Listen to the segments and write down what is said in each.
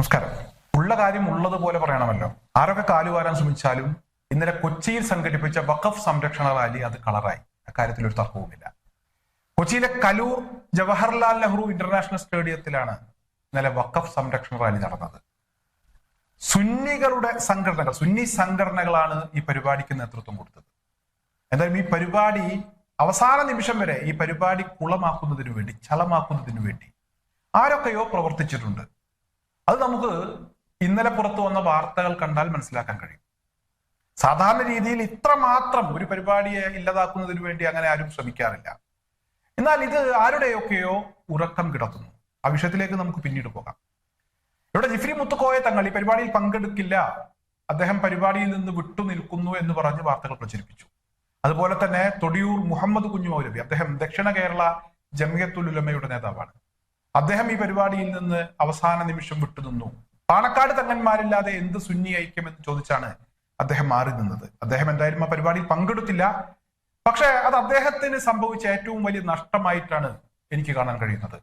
നമസ്കാരം. ഉള്ള കാര്യം ഉള്ളതുപോലെ പറയണമല്ലോ. ആരൊക്കെ കാലുവാരാൻ ശ്രമിച്ചാലും ഇന്നലെ കൊച്ചിയിൽ സംഘടിപ്പിച്ച വഖഫ് സംരക്ഷണ റാലി അത് കളറായി. അക്കാര്യത്തിൽ ഒരു തർക്കവുമില്ല. കൊച്ചിയിലെ കലൂർ ജവഹർലാൽ നെഹ്റു ഇന്റർനാഷണൽ സ്റ്റേഡിയത്തിലാണ് ഇന്നലെ വഖഫ് സംരക്ഷണ റാലി നടന്നത്. സുന്നികളുടെ സംഘടനകൾ സുന്നി സംഘടനകളാണ് ഈ പരിപാടിക്ക് നേതൃത്വം കൊടുത്തത്. എന്തായാലും ഈ പരിപാടി അവസാന നിമിഷം വരെ ഈ പരിപാടി കുളമാക്കുന്നതിനു വേണ്ടി ചളമാക്കുന്നതിനു വേണ്ടി ആരൊക്കെയോ പ്രവർത്തിച്ചിട്ടുണ്ട്. അത് നമുക്ക് ഇന്നലെ പുറത്തു വന്ന വാർത്തകൾ കണ്ടാൽ മനസ്സിലാക്കാൻ കഴിയും. സാധാരണ രീതിയിൽ ഇത്ര മാത്രം ഒരു പരിപാടിയെ ഇല്ലാതാക്കുന്നതിന് വേണ്ടി അങ്ങനെ ആരും ശ്രമിക്കാറില്ല. എന്നാൽ ഇത് ആരുടെയൊക്കെയോ ഉറക്കം കിടത്തുന്നു. ആ വിഷയത്തിലേക്ക് നമുക്ക് പിന്നീട് പോകാം. ഇവിടെ ജിഫ്രി മുത്തുക്കോയ തങ്ങൾ ഈ പരിപാടിയിൽ പങ്കെടുക്കില്ല. അദ്ദേഹം പരിപാടിയിൽ നിന്ന് വിട്ടു നിൽക്കുന്നു എന്ന് പറഞ്ഞ് വാർത്തകൾ പ്രചരിപ്പിച്ചു. അതുപോലെ തന്നെ തൊടിയൂർ മുഹമ്മദ് കുഞ്ഞു മൗലവി അദ്ദേഹം ദക്ഷിണ കേരള ജമിയത്തുൽ ഉലമയുടെ നേതാവാണ്. അദ്ദേഹം ഈ പരിപാടിയിൽ നിന്ന് അവസാന നിമിഷം വിട്ടുനിന്നു പാണക്കാട് തങ്ങന്മാരില്ലാതെ എന്ത് സുന്നി ഐക്യം എന്ന് ചോദിച്ചാണ് അദ്ദേഹം മാറി നിന്നത്. അദ്ദേഹം എന്തായാലും ആ പരിപാടിയിൽ പങ്കെടുത്തില്ല. പക്ഷേ അത് അദ്ദേഹത്തിന് സംഭവിച്ച ഏറ്റവും വലിയ നഷ്ടമായിട്ടാണ് എനിക്ക് കാണാൻ കഴിയുന്നത്.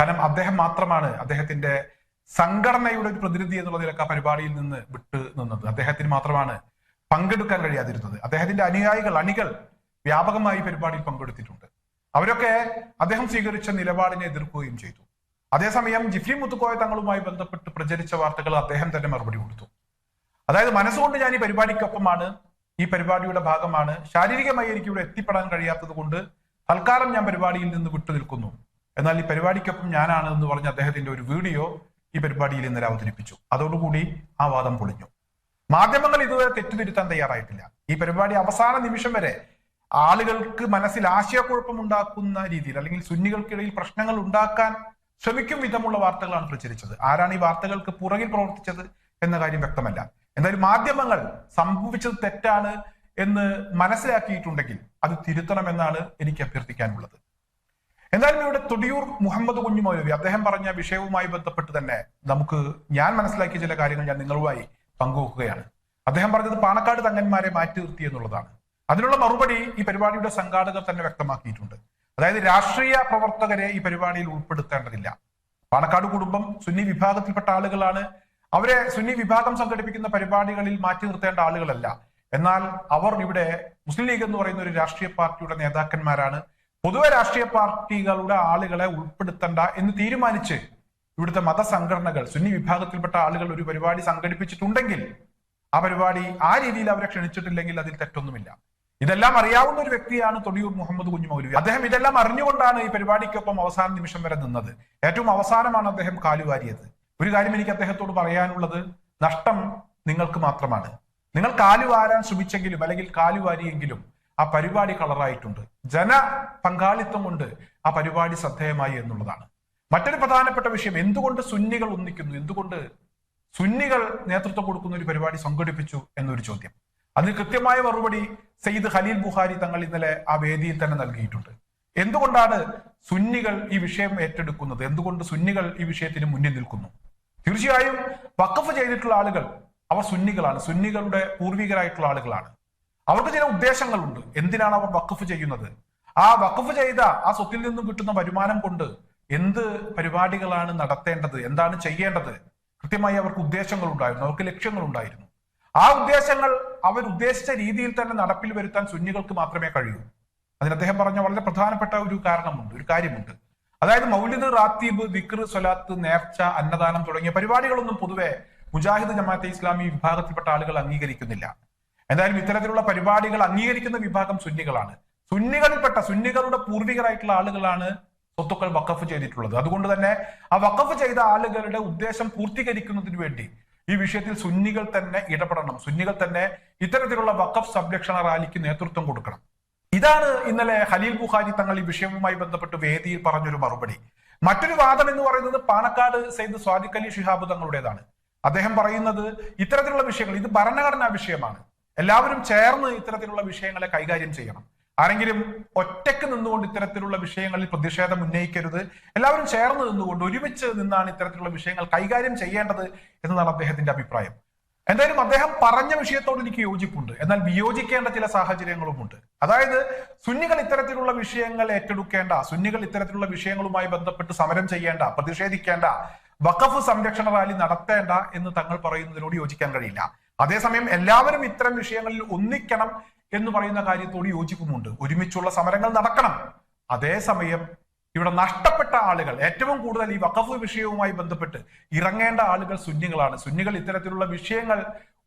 കാരണം അദ്ദേഹം മാത്രമാണ് അദ്ദേഹത്തിന്റെ സംഘടനയുടെ ഒരു പ്രതിനിധി എന്നുള്ള നിലയ്ക്ക് ആ പരിപാടിയിൽ നിന്ന് വിട്ട് നിന്നത്. അദ്ദേഹത്തിന് മാത്രമാണ് പങ്കെടുക്കാൻ കഴിയാതിരുന്നത്. അദ്ദേഹത്തിന്റെ അനുയായികൾ അണികൾ വ്യാപകമായി പരിപാടിയിൽ പങ്കെടുത്തിട്ടുണ്ട്. അവരൊക്കെ അദ്ദേഹം സ്വീകരിച്ച നിലപാടിനെ എതിർക്കുകയും ചെയ്തു. അതേസമയം ജിഫ്രി മുത്തുക്കോയ തങ്ങളുമായി ബന്ധപ്പെട്ട് പ്രചരിച്ച വാർത്തകൾ അദ്ദേഹം തന്നെ മറുപടി കൊടുത്തു. അതായത് മനസ്സുകൊണ്ട് ഞാൻ ഈ പരിപാടിക്കൊപ്പമാണ് ഈ പരിപാടിയുടെ ഭാഗമാണ്. ശാരീരികമായി എനിക്ക് ഇവിടെ എത്തിപ്പെടാൻ കഴിയാത്തത് കൊണ്ട് തൽക്കാലം ഞാൻ പരിപാടിയിൽ നിന്ന് വിട്ടു നിൽക്കുന്നു. എന്നാൽ ഈ പരിപാടിക്കൊപ്പം ഞാനാണ് എന്ന് പറഞ്ഞ അദ്ദേഹത്തിന്റെ ഒരു വീഡിയോ ഈ പരിപാടിയിൽ ഇന്നലെ അവതരിപ്പിച്ചു. അതോടുകൂടി ആ വാദം പൊളിഞ്ഞു. മാധ്യമങ്ങൾ ഇതുവരെ തെറ്റുതിരുത്താൻ തയ്യാറായിട്ടില്ല. ഈ പരിപാടി അവസാന നിമിഷം വരെ ആളുകൾക്ക് മനസ്സിൽ ആശയക്കുഴപ്പം ഉണ്ടാക്കുന്ന രീതിയിൽ അല്ലെങ്കിൽ സുന്നികൾക്കിടയിൽ പ്രശ്നങ്ങൾ ഉണ്ടാക്കാൻ ശ്രമിക്കും വിധമുള്ള വാർത്തകളാണ് പ്രചരിച്ചത്. ആരാണ് ഈ വാർത്തകൾക്ക് പുറകിൽ പ്രവർത്തിച്ചത് എന്ന കാര്യം വ്യക്തമല്ല. എന്തായാലും മാധ്യമങ്ങൾ സംഭവിച്ചത് തെറ്റാണ് എന്ന് മനസ്സിലാക്കിയിട്ടുണ്ടെങ്കിൽ അത് തിരുത്തണമെന്നാണ് എനിക്ക് അഭ്യർത്ഥിക്കാനുള്ളത്. എന്തായാലും ഇവിടെ തൊടിയൂർ മുഹമ്മദ് കുഞ്ഞു മൗലവി അദ്ദേഹം പറഞ്ഞ വിഷയവുമായി ബന്ധപ്പെട്ട് തന്നെ നമുക്ക് ഞാൻ മനസ്സിലാക്കിയ ചില കാര്യങ്ങൾ ഞാൻ നിങ്ങളുമായി പങ്കുവെക്കുകയാണ്. അദ്ദേഹം പറഞ്ഞത് പാണക്കാട് തങ്ങന്മാരെ മാറ്റി നിർത്തി എന്നുള്ളതാണ്. അതിനുള്ള മറുപടി ഈ പരിപാടിയുടെ സംഘാടകർ തന്നെ വ്യക്തമാക്കിയിട്ടുണ്ട്. അതായത് രാഷ്ട്രീയ പ്രവർത്തകരെ ഈ പരിപാടിയിൽ ഉൾപ്പെടുത്തേണ്ടതില്ല. പാണക്കാട് കുടുംബം സുന്നി വിഭാഗത്തിൽപ്പെട്ട ആളുകളാണ്. അവരെ സുന്നി വിഭാഗം സംഘടിപ്പിക്കുന്ന പരിപാടികളിൽ മാറ്റി നിർത്തേണ്ട ആളുകളല്ല. എന്നാൽ അവർ ഇവിടെ മുസ്ലിം ലീഗ് എന്ന് പറയുന്ന ഒരു രാഷ്ട്രീയ പാർട്ടിയുടെ നേതാക്കന്മാരാണ്. പൊതുവെ രാഷ്ട്രീയ പാർട്ടികളുടെ ആളുകളെ ഉൾപ്പെടുത്തണ്ട എന്ന് തീരുമാനിച്ച് ഇവിടുത്തെ മതസംഘടനകൾ സുന്നി വിഭാഗത്തിൽപ്പെട്ട ആളുകൾ ഒരു പരിപാടി സംഘടിപ്പിച്ചിട്ടുണ്ടെങ്കിൽ ആ പരിപാടി ആ രീതിയിൽ അവരെ ക്ഷണിച്ചിട്ടില്ലെങ്കിൽ അതിൽ തെറ്റൊന്നുമില്ല. ഇതെല്ലാം അറിയാവുന്ന ഒരു വ്യക്തിയാണ് തൊടിയൂർ മുഹമ്മദ് കുഞ്ഞു മൗലവി. അദ്ദേഹം ഇതെല്ലാം അറിഞ്ഞുകൊണ്ടാണ് ഈ പരിപാടിക്കൊപ്പം അവസാന നിമിഷം വരെ നിന്നത്. ഏറ്റവും അവസാനമാണ് അദ്ദേഹം കാലുവാരിയത്. ഒരു കാര്യം എനിക്ക് അദ്ദേഹത്തോട് പറയാനുള്ളത് നഷ്ടം നിങ്ങൾക്ക് മാത്രമാണ്. നിങ്ങൾ കാലുവാരാൻ ശ്രമിച്ചെങ്കിലും അല്ലെങ്കിൽ കാലുവാരിയെങ്കിലും ആ പരിപാടി കളറായിട്ടുണ്ട്. ജന പങ്കാളിത്തം കൊണ്ട് ആ പരിപാടി ശ്രദ്ധേയമായി എന്നുള്ളതാണ്. മറ്റൊരു പ്രധാനപ്പെട്ട വിഷയം എന്തുകൊണ്ട് സുന്നികൾ ഒന്നിക്കുന്നു? എന്തുകൊണ്ട് സുന്നികൾ നേതൃത്വം കൊടുക്കുന്ന ഒരു പരിപാടി സംഘടിപ്പിച്ചു എന്നൊരു ചോദ്യം. അതിന് കൃത്യമായ മറുപടി സെയ്ദ് ഖലീൽ ബുഖാരി തങ്ങൾ ഇന്നലെ ആ വേദിയിൽ തന്നെ നൽകിയിട്ടുണ്ട്. എന്തുകൊണ്ടാണ് സുന്നികൾ ഈ വിഷയം ഏറ്റെടുക്കുന്നത്? എന്തുകൊണ്ട് സുന്നികൾ ഈ വിഷയത്തിന് മുന്നിൽ നിൽക്കുന്നു? തീർച്ചയായും വക്കഫ് ചെയ്തിട്ടുള്ള ആളുകൾ അവർ സുന്നികളാണ്. സുന്നികളുടെ പൂർവികരായിട്ടുള്ള ആളുകളാണ്. അവർക്ക് ചില ഉദ്ദേശങ്ങളുണ്ട്. എന്തിനാണ് അവർ വക്കഫ് ചെയ്യുന്നത്? ആ വക്കഫ് ചെയ്ത ആ സ്വത്തിൽ നിന്നും കിട്ടുന്ന വരുമാനം കൊണ്ട് എന്ത് പരിപാടികളാണ് നടത്തേണ്ടത്? എന്താണ് ചെയ്യേണ്ടത്? കൃത്യമായി അവർക്ക് ഉദ്ദേശങ്ങൾ ഉണ്ടായിരുന്നു അവർക്ക് ലക്ഷ്യങ്ങൾ ഉണ്ടായിരുന്നു ആ ഉദ്ദേശങ്ങൾ അവർ ഉദ്ദേശിച്ച രീതിയിൽ തന്നെ നടപ്പിൽ വരുത്താൻ സുന്നികൾക്ക് മാത്രമേ കഴിയൂ. അതിന് അദ്ദേഹം പറഞ്ഞ വളരെ പ്രധാനപ്പെട്ട ഒരു കാരണമുണ്ട് ഒരു കാര്യമുണ്ട്. അതായത് മൗലിദ് റാത്തീബ് ദിക്ർ സ്വലാത്ത് നേർച്ച അന്നദാനം തുടങ്ങിയ പരിപാടികളൊന്നും പൊതുവെ മുജാഹിദ് ജമാഅത്തെ ഇസ്ലാമി വിഭാഗത്തിൽപ്പെട്ട ആളുകൾ അംഗീകരിക്കുന്നില്ല. എന്തായാലും ഇത്തരത്തിലുള്ള പരിപാടികൾ അംഗീകരിക്കുന്ന വിഭാഗം സുന്നികളാണ്. സുന്നികളിൽപ്പെട്ട സുന്നികളുടെ പൂർവികരായിട്ടുള്ള ആളുകളാണ് സ്വത്തുക്കൾ വഖഫ് ചെയ്തിട്ടുള്ളത്. അതുകൊണ്ട് തന്നെ ആ വഖഫ് ചെയ്ത ആളുകളുടെ ഉദ്ദേശം പൂർത്തീകരിക്കുന്നതിന് വേണ്ടി ഈ വിഷയത്തിൽ സുന്നികൾ തന്നെ ഇടപെടണം. സുന്നികൾ തന്നെ ഇത്തരത്തിലുള്ള വഖഫ് സംരക്ഷണ റാലിക്ക് നേതൃത്വം കൊടുക്കണം. ഇതാണ് ഇന്നലെ ഹലീൽ ബുഖാരി തങ്ങൾ ഈ വിഷയവുമായി ബന്ധപ്പെട്ട് വേദിയിൽ പറഞ്ഞൊരു മറുപടി. മറ്റൊരു വാദം എന്ന് പറയുന്നത് പാണക്കാട് സെയ്ദ് സ്വാദിഖ് അലി ഷിഹാബ് തങ്ങളുടേതാണ്. അദ്ദേഹം പറയുന്നത് ഇത്തരത്തിലുള്ള വിഷയങ്ങൾ ഇത് ഭരണഘടനാ വിഷയമാണ്. എല്ലാവരും ചേർന്ന് ഇത്തരത്തിലുള്ള വിഷയങ്ങളെ കൈകാര്യം ചെയ്യണം. ആരെങ്കിലും ഒറ്റയ്ക്ക് നിന്നുകൊണ്ട് ഇത്തരത്തിലുള്ള വിഷയങ്ങളിൽ പ്രതിഷേധം ഉന്നയിക്കരുത്. എല്ലാവരും ചേർന്ന് നിന്നുകൊണ്ട് ഒരുമിച്ച് നിന്നാണ് ഇത്തരത്തിലുള്ള വിഷയങ്ങൾ കൈകാര്യം ചെയ്യേണ്ടത് എന്നതാണ് അദ്ദേഹത്തിന്റെ അഭിപ്രായം. എന്തായാലും അദ്ദേഹം പറഞ്ഞ വിഷയത്തോട് എനിക്ക് യോജിപ്പുണ്ട്. എന്നാൽ വിയോജിക്കേണ്ട ചില സാഹചര്യങ്ങളുമുണ്ട്. അതായത് സുന്നികൾ ഇത്തരത്തിലുള്ള വിഷയങ്ങൾ ഏറ്റെടുക്കേണ്ട സുന്നികൾ ഇത്തരത്തിലുള്ള വിഷയങ്ങളുമായി ബന്ധപ്പെട്ട് സമരം ചെയ്യേണ്ട പ്രതിഷേധിക്കേണ്ട വഖഫ് സംരക്ഷണ റാലി നടത്തേണ്ട എന്ന് തങ്ങൾ പറയുന്നതിനോട് യോജിക്കാൻ കഴിയില്ല. അതേസമയം എല്ലാവരും ഇത്തരം വിഷയങ്ങളിൽ ഒന്നിക്കണം എന്ന് പറയുന്ന കാര്യത്തോട് യോജിപ്പുമുണ്ട് ഒരുമിച്ചുള്ള സമരങ്ങൾ നടക്കണം. അതേസമയം ഇവിടെ നഷ്ടപ്പെട്ട ആളുകൾ ഏറ്റവും കൂടുതൽ ഈ വഖഫ് വിഷയവുമായി ബന്ധപ്പെട്ട് ഇറങ്ങേണ്ട ആളുകൾ സുന്നികളാണ്. സുന്നികൾ ഇത്തരത്തിലുള്ള വിഷയങ്ങൾ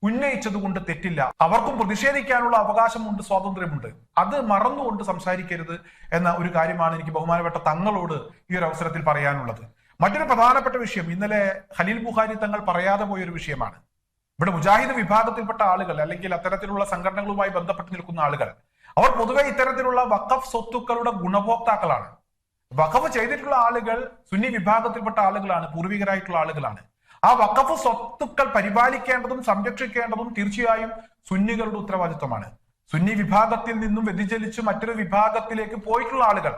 ഉന്നയിച്ചത് കൊണ്ട് തെറ്റില്ല. അവർക്കും പ്രതിഷേധിക്കാനുള്ള അവകാശമുണ്ട് സ്വാതന്ത്ര്യമുണ്ട്. അത് മറന്നുകൊണ്ട് സംസാരിക്കരുത് എന്ന ഒരു കാര്യമാണ് എനിക്ക് ബഹുമാനപ്പെട്ട തങ്ങളോട് ഈ ഒരു അവസരത്തിൽ പറയാനുള്ളത്. മറ്റൊരു പ്രധാനപ്പെട്ട വിഷയം ഇന്നലെ ഖലീൽ ബുഖാരി തങ്ങൾ പറയാതെ പോയ ഒരു വിഷയമാണ്. ഇവിടെ മുജാഹിദ് വിഭാഗത്തിൽപ്പെട്ട ആളുകൾ അല്ലെങ്കിൽ അത്തരത്തിലുള്ള സംഘടനകളുമായി ബന്ധപ്പെട്ട് നിൽക്കുന്ന ആളുകൾ അവർ പൊതുവെ ഇത്തരത്തിലുള്ള വഖഫ് സ്വത്തുക്കളുടെ ഗുണഭോക്താക്കളാണ്. വഖഫ് ചെയ്തിട്ടുള്ള ആളുകൾ സുന്നി വിഭാഗത്തിൽപ്പെട്ട ആളുകളാണ് പൂർവികരായിട്ടുള്ള ആളുകളാണ്. ആ വഖഫ് സ്വത്തുക്കൾ പരിപാലിക്കേണ്ടതും സംരക്ഷിക്കേണ്ടതും തീർച്ചയായും സുന്നികളുടെ ഉത്തരവാദിത്വമാണ്. സുന്നി വിഭാഗത്തിൽ നിന്നും വ്യതിചലിച്ച് മറ്റൊരു വിഭാഗത്തിലേക്ക് പോയിട്ടുള്ള ആളുകൾ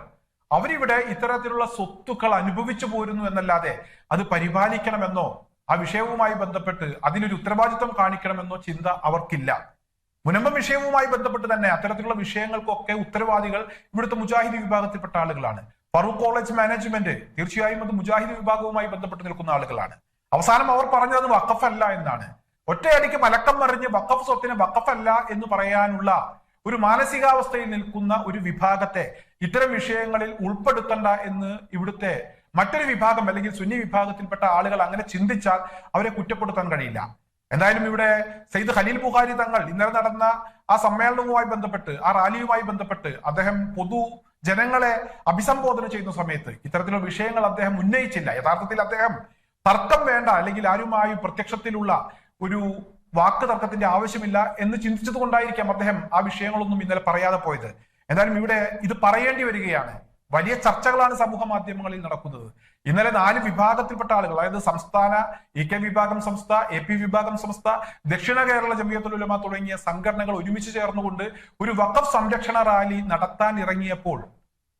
അവരിവിടെ ഇത്തരത്തിലുള്ള സ്വത്തുക്കൾ അനുഭവിച്ചു പോരുന്നു എന്നല്ലാതെ അത് പരിപാലിക്കണമെന്നോ ആ വിഷയവുമായി ബന്ധപ്പെട്ട് അതിനൊരു ഉത്തരവാദിത്വം കാണിക്കണമെന്നോ ചിന്ത അവർക്കില്ല. മുനമ്പം വിഷയവുമായി ബന്ധപ്പെട്ട് തന്നെ അത്തരത്തിലുള്ള വിഷയങ്ങൾക്കൊക്കെ ഉത്തരവാദികൾ ഇവിടുത്തെ മുജാഹിദ് വിഭാഗത്തിൽപ്പെട്ട ആളുകളാണ്. ഫറൂഖ് കോളേജ് മാനേജ്മെന്റ് തീർച്ചയായും അത് മുജാഹിദ് വിഭാഗവുമായി ബന്ധപ്പെട്ട് നിൽക്കുന്ന ആളുകളാണ്. അവസാനം അവർ പറഞ്ഞത് വഖഫല്ല എന്നാണ്. ഒറ്റയടിക്ക് മലക്കം മറിഞ്ഞ് വഖഫ് സ്വത്തിന് വഖഫല്ല എന്ന് പറയാനുള്ള ഒരു മാനസികാവസ്ഥയിൽ നിൽക്കുന്ന ഒരു വിഭാഗത്തെ ഇത്തരം വിഷയങ്ങളിൽ ഉൾപ്പെടുത്തണ്ട എന്ന് ഇവിടുത്തെ മറ്റൊരു വിഭാഗം അല്ലെങ്കിൽ സുന്നി വിഭാഗത്തിൽപ്പെട്ട ആളുകൾ അങ്ങനെ ചിന്തിച്ചാൽ അവരെ കുറ്റപ്പെടുത്താൻ കഴിയില്ല. എന്തായാലും ഇവിടെ സെയ്ദ് ഖലീൽ ബുഖാരി തങ്ങൾ ഇന്നലെ നടന്ന ആ സമ്മേളനവുമായി ബന്ധപ്പെട്ട് ആ റാലിയുമായി ബന്ധപ്പെട്ട് അദ്ദേഹം പൊതു ജനങ്ങളെ അഭിസംബോധന ചെയ്യുന്ന സമയത്ത് ഇത്തരത്തിലുള്ള വിഷയങ്ങൾ അദ്ദേഹം ഉന്നയിച്ചില്ല. യഥാർത്ഥത്തിൽ അദ്ദേഹം തർക്കം വേണ്ട അല്ലെങ്കിൽ ആരുമായും പ്രത്യക്ഷത്തിലുള്ള ഒരു വാക്ക് തർക്കത്തിന്റെ ആവശ്യമില്ല എന്ന് ചിന്തിച്ചത് കൊണ്ടായിരിക്കാം അദ്ദേഹം ആ വിഷയങ്ങളൊന്നും ഇന്നലെ പറയാതെ പോയത്. എന്തായാലും ഇവിടെ ഇത് പറയേണ്ടി വരികയാണ്. വലിയ ചർച്ചകളാണ് സമൂഹ മാധ്യമങ്ങളിൽ നടക്കുന്നത്. ഇന്നലെ നാല് വിഭാഗത്തിൽപ്പെട്ട ആളുകൾ അതായത് സംസ്ഥാന ഇ കെ വിഭാഗം സംസ്ഥ എ പി വിഭാഗം സംസ്ഥ ദക്ഷിണ കേരള ജമിയത്തുലമ തുടങ്ങിയ സംഘടനകൾ ഒരുമിച്ച് ചേർന്നുകൊണ്ട് ഒരു വഖഫ് സംരക്ഷണ റാലി നടത്താൻ ഇറങ്ങിയപ്പോൾ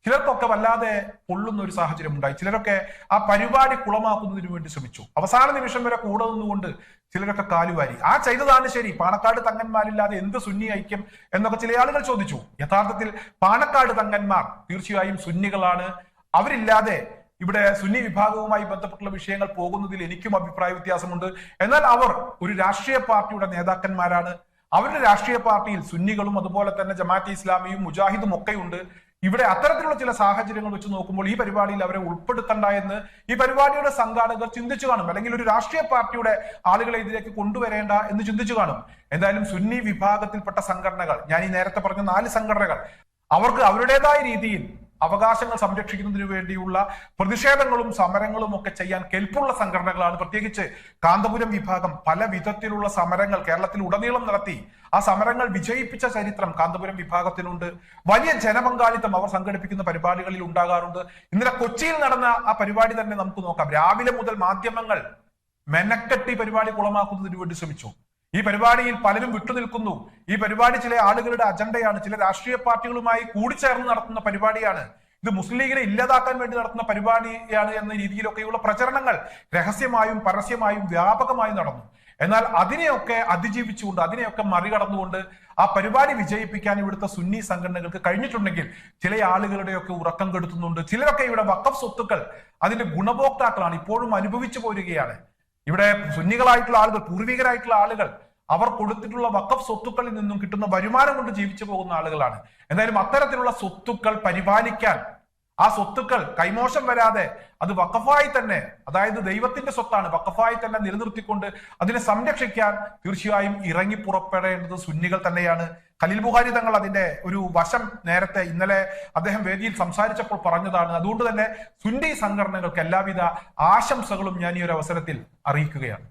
ചിലർക്കൊക്കെ വല്ലാതെ പൊള്ളുന്ന ഒരു സാഹചര്യം ഉണ്ടായി. ചിലരൊക്കെ ആ പരിപാടി കുളമാക്കുന്നതിന് വേണ്ടി ശ്രമിച്ചു. അവസാന നിമിഷം വരെ കൂടെ നിന്നുകൊണ്ട് ചിലരൊക്കെ കാലുവാരി ആ ചെയ്തതാണ് ശരി. പാണക്കാട് തങ്ങന്മാരില്ലാതെ എന്ത് സുന്നി ഐക്യം എന്നൊക്കെ ചില ആളുകൾ ചോദിച്ചു. യഥാർത്ഥത്തിൽ പാണക്കാട് തങ്ങന്മാർ തീർച്ചയായും സുന്നികളാണ്. അവരില്ലാതെ ഇവിടെ സുന്നി വിഭാഗവുമായി ബന്ധപ്പെട്ടുള്ള വിഷയങ്ങൾ പോകുന്നതിൽ എനിക്കും അഭിപ്രായ വ്യത്യാസമുണ്ട്. എന്നാൽ അവർ ഒരു രാഷ്ട്രീയ പാർട്ടിയുടെ നേതാക്കന്മാരാണ്. അവരുടെ രാഷ്ട്രീയ പാർട്ടിയിൽ സുന്നികളും അതുപോലെ തന്നെ ജമാഅത്തെ ഇസ്ലാമിയും മുജാഹിദും ഒക്കെയുണ്ട്. ഇവിടെ അത്തരത്തിലുള്ള ചില സാഹചര്യങ്ങൾ വെച്ച് നോക്കുമ്പോൾ ഈ പരിപാടിയിൽ അവരെ ഉൾപ്പെടുത്തണ്ട എന്ന് ഈ പരിപാടിയുടെ സംഘാടകർ ചിന്തിച്ചു കാണും. അല്ലെങ്കിൽ ഒരു രാഷ്ട്രീയ പാർട്ടിയുടെ ആളുകളെ ഇതിലേക്ക് കൊണ്ടുവരേണ്ട എന്ന് ചിന്തിച്ചു കാണും. എന്തായാലും സുന്നി വിഭാഗത്തിൽപ്പെട്ട സംഘടനകൾ ഞാൻ ഈ നേരത്തെ പറഞ്ഞ നാല് സംഘടനകൾ അവർക്ക് അവരുടേതായ രീതിയിൽ അവകാശങ്ങൾ സംരക്ഷിക്കുന്നതിന് വേണ്ടിയുള്ള പ്രതിഷേധങ്ങളും സമരങ്ങളും ഒക്കെ ചെയ്യാൻ കെൽപ്പുള്ള സംഘടനകളാണ്. പ്രത്യേകിച്ച് കാന്തപുരം വിഭാഗം പല വിധത്തിലുള്ള സമരങ്ങൾ കേരളത്തിൽ ഉടനീളം നടത്തി. ആ സമരങ്ങൾ വിജയിപ്പിച്ച ചരിത്രം കാന്തപുരം വിഭാഗത്തിനുണ്ട്. വലിയ ജനപങ്കാളിത്തം അവർ സംഘടിപ്പിക്കുന്ന പരിപാടികളിൽ ഉണ്ടാകാറുണ്ട്. ഇന്നലെ കൊച്ചിയിൽ നടന്ന ആ പരിപാടി തന്നെ നമുക്ക് നോക്കാം. രാവിലെ മുതൽ മാധ്യമങ്ങൾ മെനക്കെട്ടി പരിപാടി കുളമാക്കുന്നതിന് വേണ്ടി ശ്രമിച്ചു. ഈ പരിപാടിയിൽ പലരും വിട്ടുനിൽക്കുന്നു ഈ പരിപാടി ചില ആളുകളുടെ അജണ്ടയാണ്. ചില രാഷ്ട്രീയ പാർട്ടികളുമായി കൂടിച്ചേർന്ന് നടത്തുന്ന പരിപാടിയാണ്. ഇത് മുസ്ലിം ലീഗിനെ ഇല്ലാതാക്കാൻ വേണ്ടി നടത്തുന്ന പരിപാടിയാണ് എന്ന രീതിയിലൊക്കെയുള്ള പ്രചരണങ്ങൾ രഹസ്യമായും പരസ്യമായും വ്യാപകമായും നടന്നു. എന്നാൽ അതിനെയൊക്കെ അതിജീവിച്ചുകൊണ്ട് അതിനെയൊക്കെ മറികടന്നുകൊണ്ട് ആ പരിപാടി വിജയിപ്പിക്കാൻ ഇവിടുത്തെ സുന്നി സംഘടനകൾക്ക് കഴിഞ്ഞിട്ടുണ്ടെങ്കിൽ ചില ആളുകളുടെയൊക്കെ ഉറക്കം കെടുത്തുന്നുണ്ട്. ചിലരൊക്കെ ഇവിടെ വക്കഫ് സ്വത്തുക്കൾ അതിന്റെ ഗുണഭോക്താക്കളാണ് ഇപ്പോഴും അനുഭവിച്ചു പോരുകയാണ്. ഇവിടെ സുന്നികളായിട്ടുള്ള ആളുകൾ പൂർവികരായിട്ടുള്ള ആളുകൾ അവർ കൊടുത്തിട്ടുള്ള വക്കഫ് സ്വത്തുക്കളിൽ നിന്നും കിട്ടുന്ന വരുമാനം കൊണ്ട് ജീവിച്ചു പോകുന്ന ആളുകളാണ്. എന്തായാലും അത്തരത്തിലുള്ള സ്വത്തുക്കൾ പരിപാലിക്കാൻ ആ സ്വത്തുക്കൾ കൈമോശം വരാതെ അത് വക്കഫായി തന്നെ അതായത് ദൈവത്തിന്റെ സ്വത്താണ് വക്കഫായി തന്നെ നിലനിർത്തിക്കൊണ്ട് അതിനെ സംരക്ഷിക്കാൻ തീർച്ചയായും ഇറങ്ങി പുറപ്പെടേണ്ടത് സുന്നികൾ തന്നെയാണ്. ഖലീൽ ബുഹാരി തങ്ങൾ അതിന്റെ ഒരു വശം നേരത്തെ ഇന്നലെ അദ്ദേഹം വേദിയിൽ സംസാരിച്ചപ്പോൾ പറഞ്ഞതാണ്. അതുകൊണ്ട് തന്നെ സുന്നി സംഘടനകൾക്ക് എല്ലാവിധ ആശംസകളും ഞാൻ ഈ ഒരു അവസരത്തിൽ അറിയിക്കുകയാണ്.